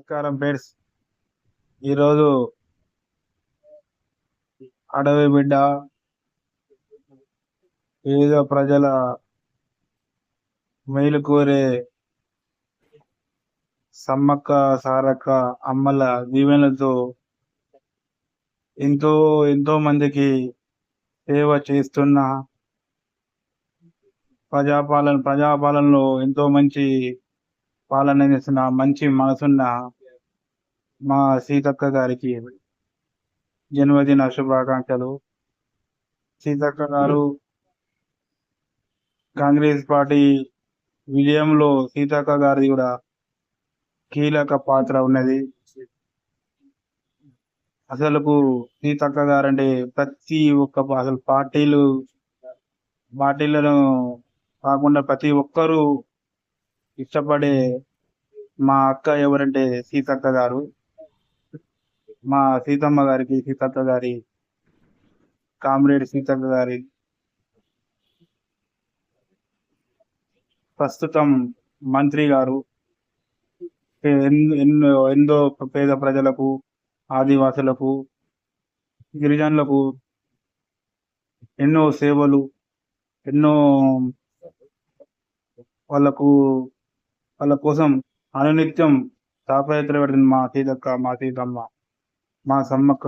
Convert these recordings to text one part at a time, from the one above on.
నమస్కారం పేర్స్ ఈరోజు అడవి బిడ్డ వివిధ ప్రజల మేలు కోరే సమ్మక్క సారక్క అమ్మల దీవెనలతో ఎంతో ఎంతో మందికి సేవ చేస్తున్న ప్రజాపాలన ప్రజాపాలనలో ఎంతో మంచి పాలన చేస్తున్న మంచి మనసున్న మా సీతక్క గారికి జన్మదిన శుభాకాంక్షలు. సీతక్క గారు కాంగ్రెస్ పార్టీ విజయంలో సీతక్క గారిది కూడా కీలక పాత్ర ఉన్నది. అసలుకు సీతక్క గారంటే ప్రతి ఒక్క అసలు పార్టీలు పార్టీలను కాకుండా ప్రతి ఒక్కరూ ఇష్టపడే మా అక్క ఎవరంటే సీతక్క గారు. మా సీతమ్మ గారికి సీతక్క గారి కామ్రేడ్ సీతక్క గారి ప్రస్తుతం మంత్రి గారు. ఎన్- ఎన్నో ఎందో పేద ప్రజలకు ఆదివాసులకు గిరిజనులకు ఎన్నో సేవలు ఎన్నో వాళ్ళకు వాళ్ళ కోసం అనునిత్యం తాపయాత్ర పెడుతుంది మా సీతక్క మా సీతమ్మ మా సమ్మక్క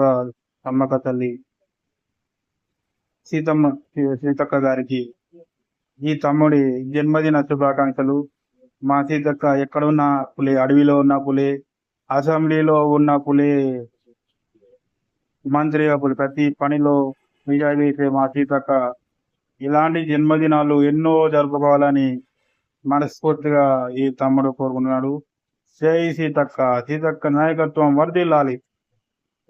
సమ్మక్క తల్లి సీతమ్మ సీతక్క గారికి ఈ తమ్ముడి జన్మదిన శుభాకాంక్షలు. మా సీతక్క ఎక్కడ ఉన్న పులి అడవిలో ఉన్న పులి అసెంబ్లీలో ఉన్న పులి మంత్రిగా పులి. ప్రతి పనిలో నిజాయితీ మా సీతక్క ఇలాంటి జన్మదినాలు ఎన్నో జరుపుకోవాలని మనస్ఫూర్తిగా ఈ తమ్ముడు కోరుకుంటున్నాడు. జై సీతక్క. సీతక్క నాయకత్వం వర్ధిల్లాలి.